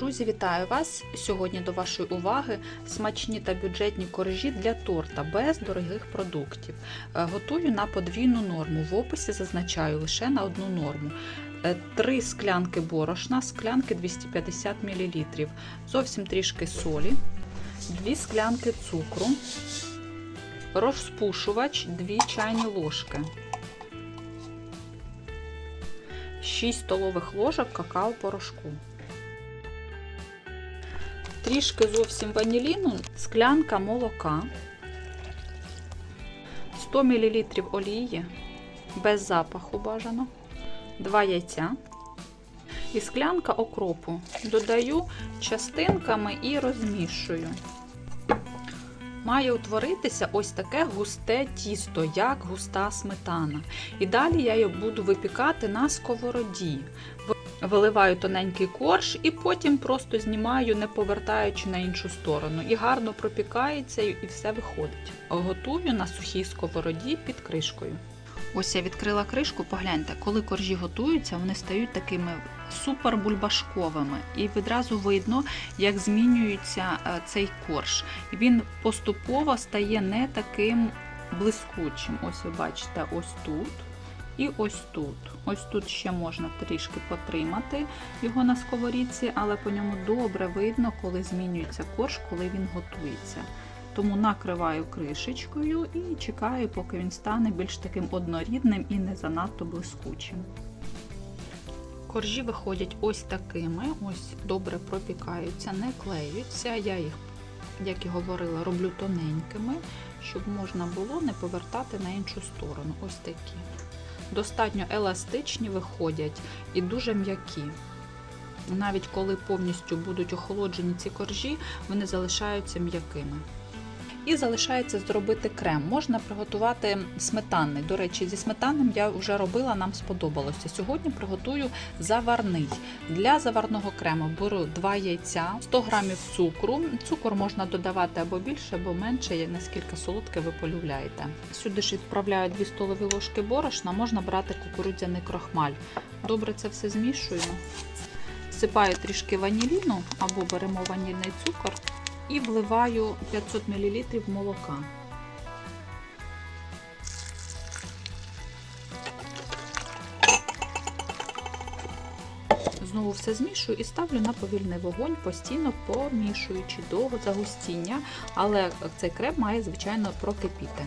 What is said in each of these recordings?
Друзі, вітаю вас! Сьогодні до вашої уваги смачні та бюджетні коржі для торта без дорогих продуктів. Е, Готую на подвійну норму. В описі зазначаю лише на одну норму. Е, Три склянки борошна, склянки 250 мл, зовсім трішки солі, дві склянки цукру, розпушувач 2 чайні ложки. 6 столових ложок какао-порошку. Трішки зовсім ваніліну, склянка молока, 100 мл олії, без запаху бажано, 2 яйця і склянка окропу. Додаю частинками і розмішую. Має утворитися ось таке густе тісто, як густа сметана. І далі я його буду випікати на сковороді. Виливаю тоненький корж і потім просто знімаю, не повертаючи на іншу сторону. І гарно пропікається, і все виходить. Готую на сухій сковороді під кришкою. Ось я відкрила кришку, погляньте, коли коржі готуються, вони стають такими супер бульбашковими. І відразу видно, як змінюється е, цей корж. Він поступово стає не таким блискучим. Ось ви бачите, ось тут. І ось тут. Ось тут ще можна трішки потримати його на сковорідці, але по ньому добре видно, коли змінюється корж, коли він готується. Тому накриваю кришечкою і чекаю, поки він стане більш таким однорідним і не занадто блискучим. Коржі виходять ось такими, ось добре пропікаються, не клеються. Я їх, як і говорила, роблю тоненькими, щоб можна було не повертати на іншу сторону. Ось такі достатньо еластичні виходять і дуже м'які. Навіть коли повністю будуть охолоджені ці коржі, вони залишаються м'якими. І залишається зробити крем. Можна приготувати сметанний. До речі, зі сметанним я вже робила, нам сподобалося. Сьогодні приготую заварний. Для заварного крему беру 2 яйця, 100 г цукру. Цукор можна додавати або більше, або менше, наскільки солодке ви полюбляєте. Сюди ж відправляю 2 столові ложки борошна, можна брати кукурудзяний крохмаль. Добре це все змішуємо. Всипаю трішки ваніліну або беремо ванільний цукор і вливаю 500 мл молока. Знову все змішую і ставлю на повільний вогонь, постійно помішуючи до загустіння, але цей крем має, звичайно, прокипіти.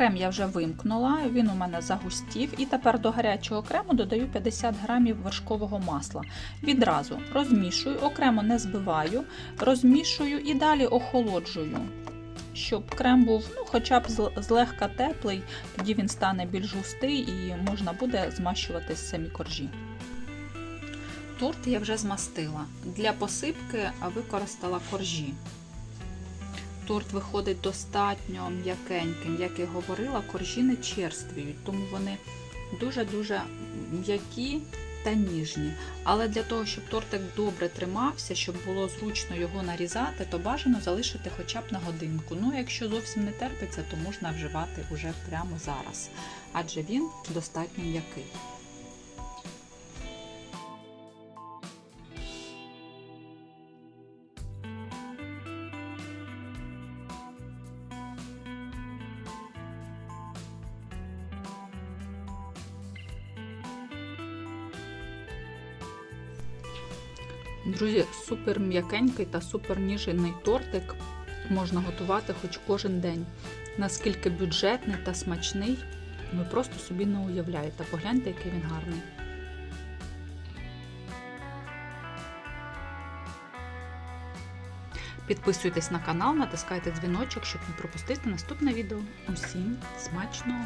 Крем я вже вимкнула, він у мене загустів. І тепер до гарячого крему додаю 50 грамів вершкового масла. Відразу розмішую, окремо не збиваю, розмішую і далі охолоджую, щоб крем був ну, хоча б злегка теплий, тоді він стане більш густий і можна буде змащувати самі коржі. Торт я вже змастила. Для посипки використала коржі. Торт виходить достатньо м'якеньким, як я говорила, коржі не черствують, тому вони дуже-дуже м'які та ніжні. Але для того, щоб тортик добре тримався, щоб було зручно його нарізати, то бажано залишити хоча б на годинку. Ну, якщо зовсім не терпиться, то можна вживати вже прямо зараз, адже він достатньо м'який. Друзі, супер м'якенький та супер ніжний тортик можна готувати хоч кожен день. Наскільки бюджетний та смачний, ви просто собі не уявляєте. Погляньте, який він гарний. Підписуйтесь на канал, натискайте дзвіночок, щоб не пропустити наступне відео. Усім смачного!